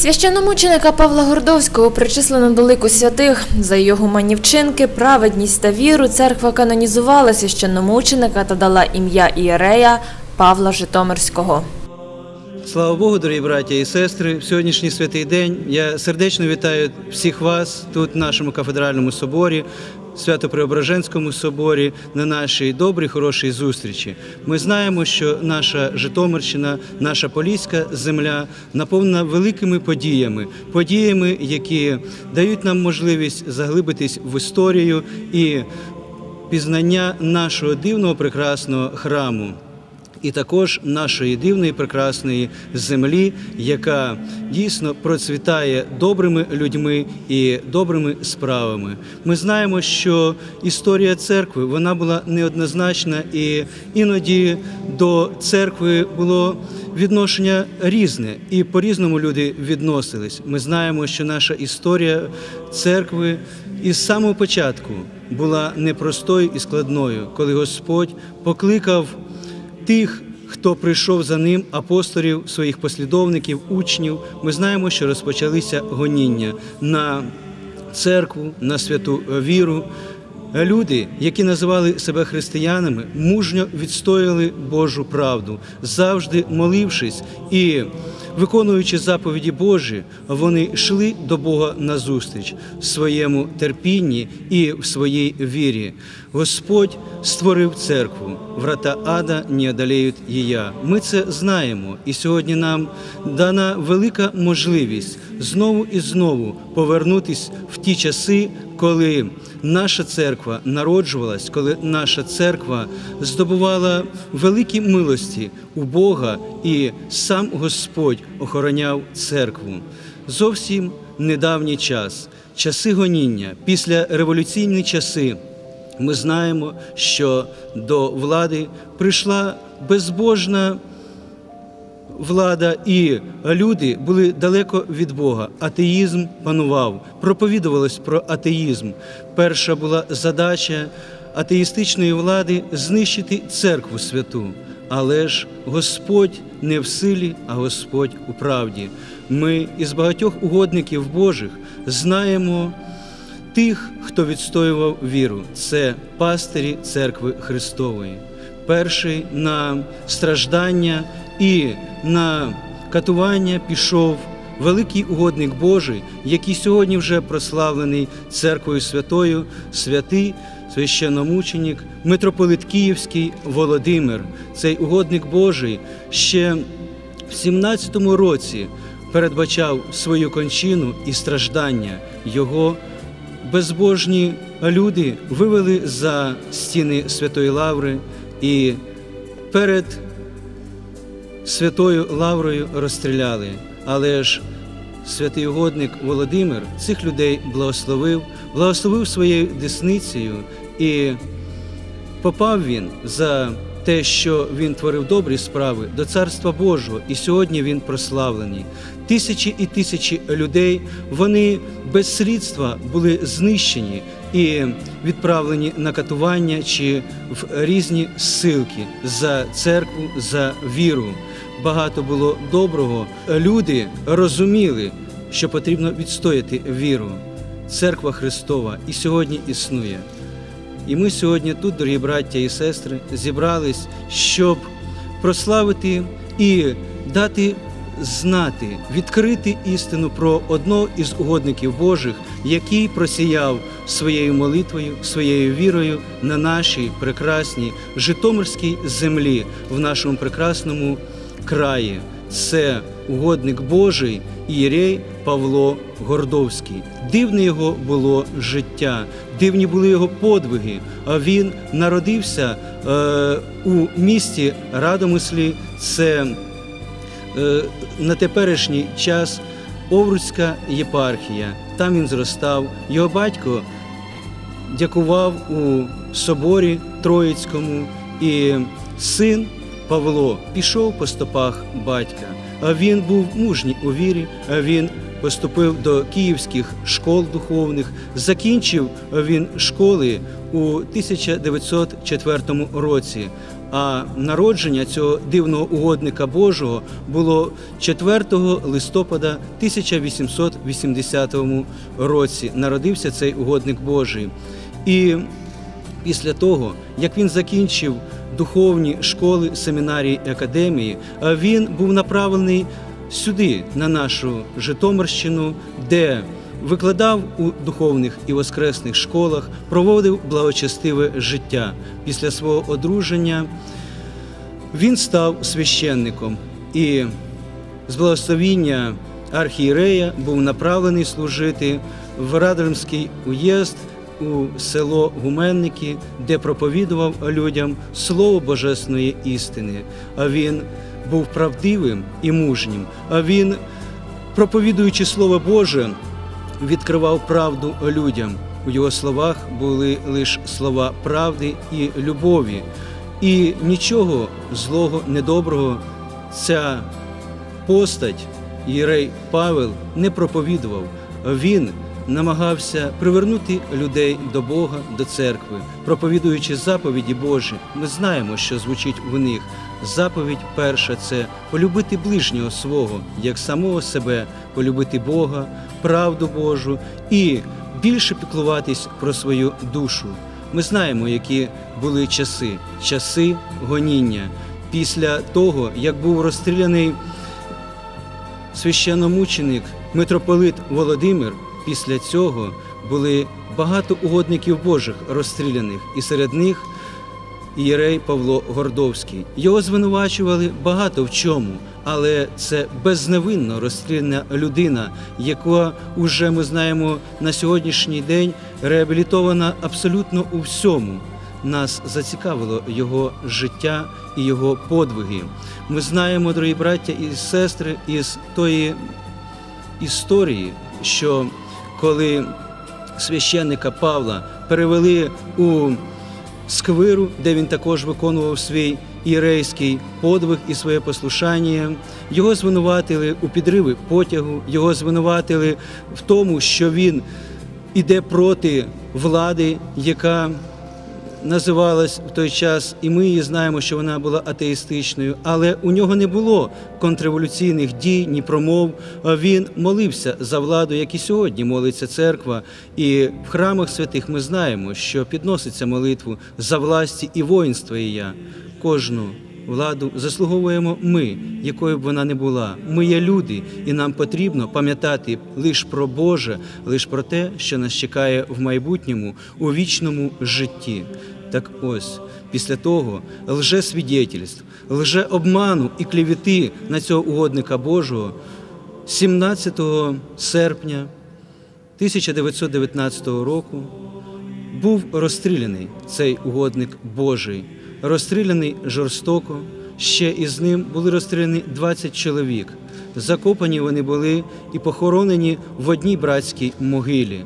Священномученика Павла Гордовського причислено до лику святих. За його гуманні вчинки, праведність та віру церква канонізувала священномученика та дала ім'я ієрея Павла Житомирського. Слава Богу, дорогі браття і сестри, в сьогоднішній святий день я сердечно вітаю всіх вас тут, в нашому кафедральному соборі, Свято-Преображенському соборі, на нашій добрій, хорошій зустрічі. Ми знаємо, що наша Житомирщина, наша Поліська земля наповнена великими подіями, подіями, які дають нам можливість заглибитись в історію і пізнання нашого дивного прекрасного храму і також нашої дивної прекрасної землі, яка дійсно процвітає добрими людьми і добрими справами. Ми знаємо, що історія церкви вона була неоднозначна, і іноді до церкви було відношення різне, і по-різному люди відносились. Ми знаємо, що наша історія церкви із самого початку була непростою і складною, коли Господь покликав тих, хто прийшов за ним, апостолів, своїх послідовників, учнів, ми знаємо, що розпочалися гоніння на церкву, на святу віру. Люди, які називали себе християнами, мужньо відстояли Божу правду, завжди молившись і виконуючи заповіді Божі, вони йшли до Бога назустріч в своєму терпінні і в своїй вірі. Господь створив церкву, врата ада не одолеють її. Ми це знаємо, і сьогодні нам дана велика можливість знову і знову повернутись в ті часи, коли наша церква народжувалась, коли наша церква здобувала великі милості у Бога, і сам Господь охороняв церкву. Зовсім недавній час, часи гоніння, після революційні часи. Ми знаємо, що до влади прийшла безбожна влада, і люди були далеко від Бога. Атеїзм панував, проповідувалось про атеїзм. Перша була задача атеїстичної влади знищити церкву святу. Але ж Господь не в силі, а Господь у правді. Ми із багатьох угодників Божих знаємо тих, хто відстоював віру. Це пастирі церкви Христової. Перший на страждання і на катування пішов великий угодник Божий, який сьогодні вже прославлений церквою святою, святий священномученик, митрополит Київський Володимир. Цей угодник Божий ще в 17-му році передбачав свою кончину і страждання. Його безбожні люди вивели за стіни Святої Лаври і перед Святою Лаврою розстріляли. Але ж святий угодник Володимир цих людей благословив, благословив своєю десницею, і попав він за те, що він творив добрі справи до Царства Божого, і сьогодні він прославлений. Тисячі і тисячі людей вони без слідства були знищені і відправлені на катування чи в різні ссилки за церкву, за віру. Багато було доброго. Люди розуміли, що потрібно відстояти віру. Церква Христова і сьогодні існує. І ми сьогодні тут, дорогі браття і сестри, зібрались, щоб прославити і дати знати, відкрити істину про одного із угодників Божих, який просіяв своєю молитвою, своєю вірою на нашій прекрасній Житомирській землі, в нашому прекрасному краї. Це угодник Божий Ієрей Павло Гордовський. Дивне його було життя, дивні були його подвиги. А він народився е, у місті Радомислі. Це е, на теперішній час Овруцька єпархія. Там він зростав. Його батько дякував у соборі Троїцькому, і син Павло пішов по стопах батька. Він був мужній у вірі. Він поступив до київських школ духовних. Закінчив він школи у 1904 році. А народження цього дивного угодника Божого було 4 листопада 1880 році. Народився цей угодник Божий. І після того, як він закінчив духовні школи, семінарії і академії, він був направлений сюди, на нашу Житомирщину, де викладав у духовних і воскресних школах, проводив благочестиве життя. Після свого одруження він став священником і з благословіння архієрея був направлений служити в Радимський уєзд у село Гуменники, де проповідував людям слово божесної істини. А він був правдивим і мужнім. А він, проповідуючи Слово Боже, відкривав правду людям. У його словах були лише слова правди і любові. І нічого злого, недоброго ця постать, Єрей Павел, не проповідував. Він намагався привернути людей до Бога, до церкви, проповідуючи заповіді Божі. Ми знаємо, що звучить в них. Заповідь перша це полюбити ближнього свого, як самого себе, полюбити Бога, правду Божу і більше піклуватись про свою душу. Ми знаємо, які були часи, часи гоніння. Після того, як був розстріляний священномученик митрополит Володимир, після цього були багато угодників Божих розстріляних, і серед них Ієрей Павло Гордовський. Його звинувачували багато в чому, але це безневинно розстріляна людина, яка уже ми знаємо на сьогоднішній день реабілітована абсолютно у всьому. Нас зацікавило його життя і його подвиги. Ми знаємо, дорогі браття і сестри, із тої історії, що коли священника Павла перевели у сквиру, де він також виконував свій ірейський подвиг і своє послушання. Його звинуватили у підриві потягу, його звинуватили в тому, що він іде проти влади, яка називалась в той час, і ми її знаємо, що вона була атеїстичною, але у нього не було контрреволюційних дій, ні промов. Він молився за владу, як і сьогодні молиться церква. І в храмах святих ми знаємо, що підноситься молитву за власті і воїнство і я. Кожну владу заслуговуємо ми, якою б вона не була. Ми є люди, і нам потрібно пам'ятати лише про Боже, лише про те, що нас чекає в майбутньому у вічному житті. Так ось, після того лжесвідетельств, лжеобману і клевети на цього угодника Божого 17 серпня 1919 року був розстріляний цей угодник Божий, розстріляний жорстоко. Ще із ним були розстріляні 20 чоловік. Закопані вони були і похоронені в одній братській могилі.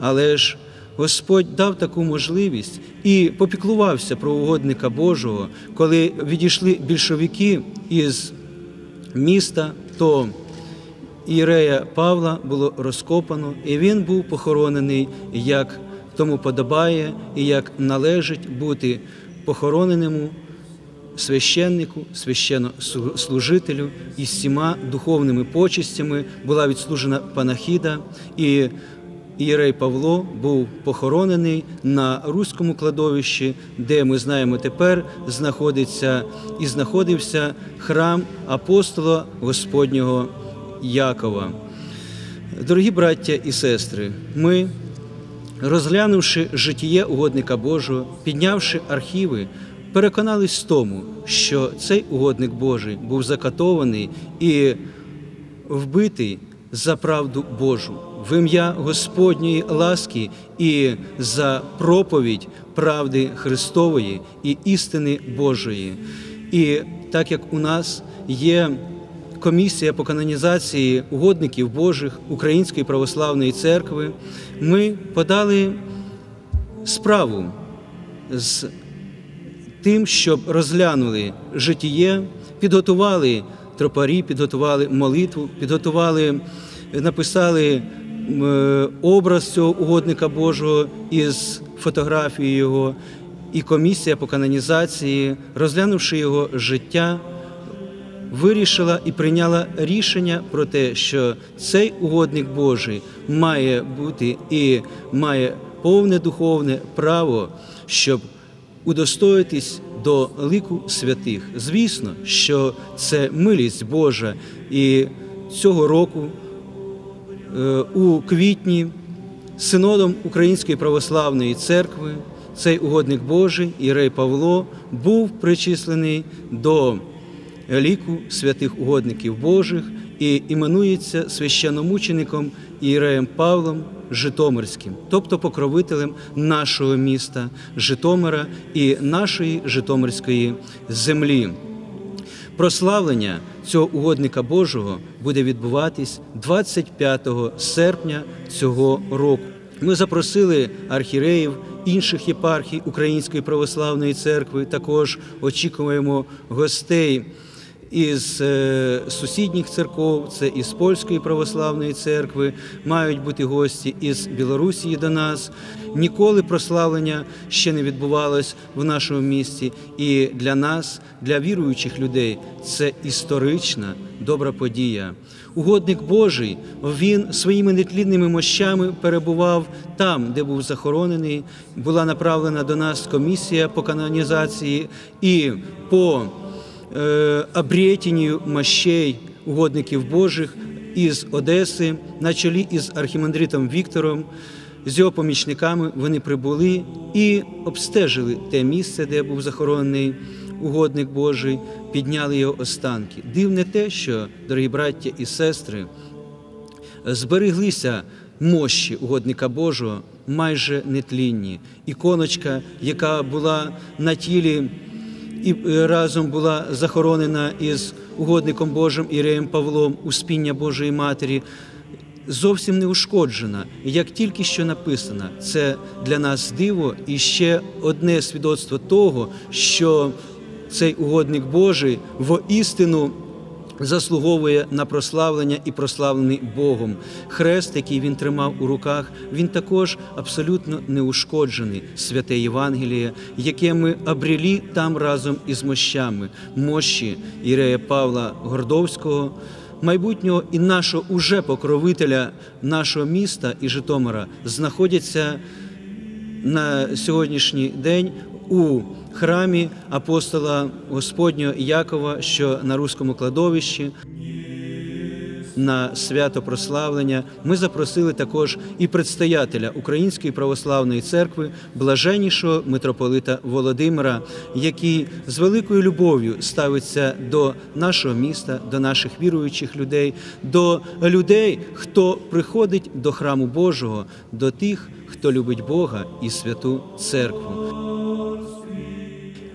Але ж Господь дав таку можливість і попіклувався про угодника Божого, коли відійшли більшовики із міста, то Ірея Павла було розкопано, і він був похоронений, як тому подобає, і як належить бути похороненому священнику, священнослужителю і всіма духовними почестями була відслужена панахіда, і Ієрей Павло був похоронений на руському кладовищі, де ми знаємо тепер знаходиться і знаходився храм апостола Господнього Якова. Дорогі браття і сестри, ми, розглянувши житіє угодника Божого, піднявши архіви, переконались в тому, що цей угодник Божий був закатований і вбитий за правду Божу, в ім'я Господньої ласки і за проповідь правди Христової і істини Божої. І так як у нас є комісія по канонізації угодників Божих Української православної церкви, ми подали справу з тим, щоб розглянули житіє, підготували тропарі, підготували молитву, підготували, написали е, образ цього угодника Божого із фотографією його. і комісія по канонізації, розглянувши його життя, вирішила і прийняла рішення про те, що цей угодник Божий має бути і має повне духовне право, щоб удостоїтись до лику святих. Звісно, що це милість Божа, і цього року е, у квітні синодом Української православної церкви цей угодник Божий Ірей Павло був причислений до ліку святих угодників Божих і іменується священномучеником Іреєм Павлом Житомирським, тобто покровителем нашого міста Житомира і нашої Житомирської землі. Прославлення цього угодника Божого буде відбуватись 25 серпня цього року. Ми запросили архіреїв інших єпархій Української православної церкви. Також очікуємо гостей із е, сусідніх церков, це із Польської православної церкви, мають бути гості із Білорусі до нас. Ніколи прославлення ще не відбувалось в нашому місті. І для нас, для віруючих людей, це історична добра подія. Угодник Божий він своїми нетлінними мощами перебував там, де був захоронений. Була направлена до нас комісія по канонізації і по обретенню мощей угодників Божих із Одеси на чолі із архімандритом Віктором. З його помічниками вони прибули і обстежили те місце, де був захоронений угодник Божий, підняли його останки. Дивне те, що, дорогі браття і сестри, збереглися мощі угодника Божого майже нетлінні. Іконочка, яка була на тілі і е, разом була захоронена із угодником Божим Іреєм Павлом у спіння Божої Матері, зовсім не ушкоджена. Як тільки що написано, це для нас диво і ще одне свідоцтво того, що цей угодник Божий воістину заслуговує на прославлення і прославлений Богом. Хрест, який він тримав у руках, він також абсолютно неушкоджений. Святе Євангеліє, яке ми обрілі там разом із мощами, мощі Ірея Павла Гордовського. Майбутнього і нашого уже покровителя нашого міста і Житомира знаходяться на сьогоднішній день у храмі апостола Господнього Якова, що на руському кладовищі. На свято прославлення ми запросили також і предстоятеля Української православної церкви, блаженнішого митрополита Володимира, який з великою любов'ю ставиться до нашого міста, до наших віруючих людей, до людей, хто приходить до храму Божого, до тих, хто любить Бога і святу церкву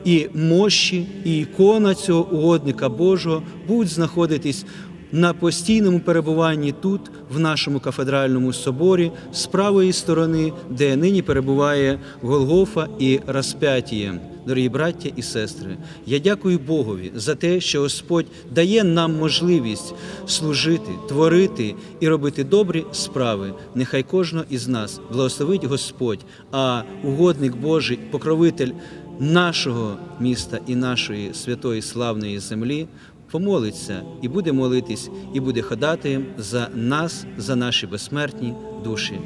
і мощі, і ікона цього угодника Божого будуть знаходитись на постійному перебуванні тут, в нашому кафедральному соборі, з правої сторони, де нині перебуває Голгофа і Розп'ятіє. Дорогі браття і сестри, я дякую Богові за те, що Господь дає нам можливість служити, творити і робити добрі справи. Нехай кожного із нас благословить Господь, а угодник Божий, покровитель нашого міста і нашої святої славної землі помолиться і буде молитись, і буде ходати за нас, за наші безсмертні душі.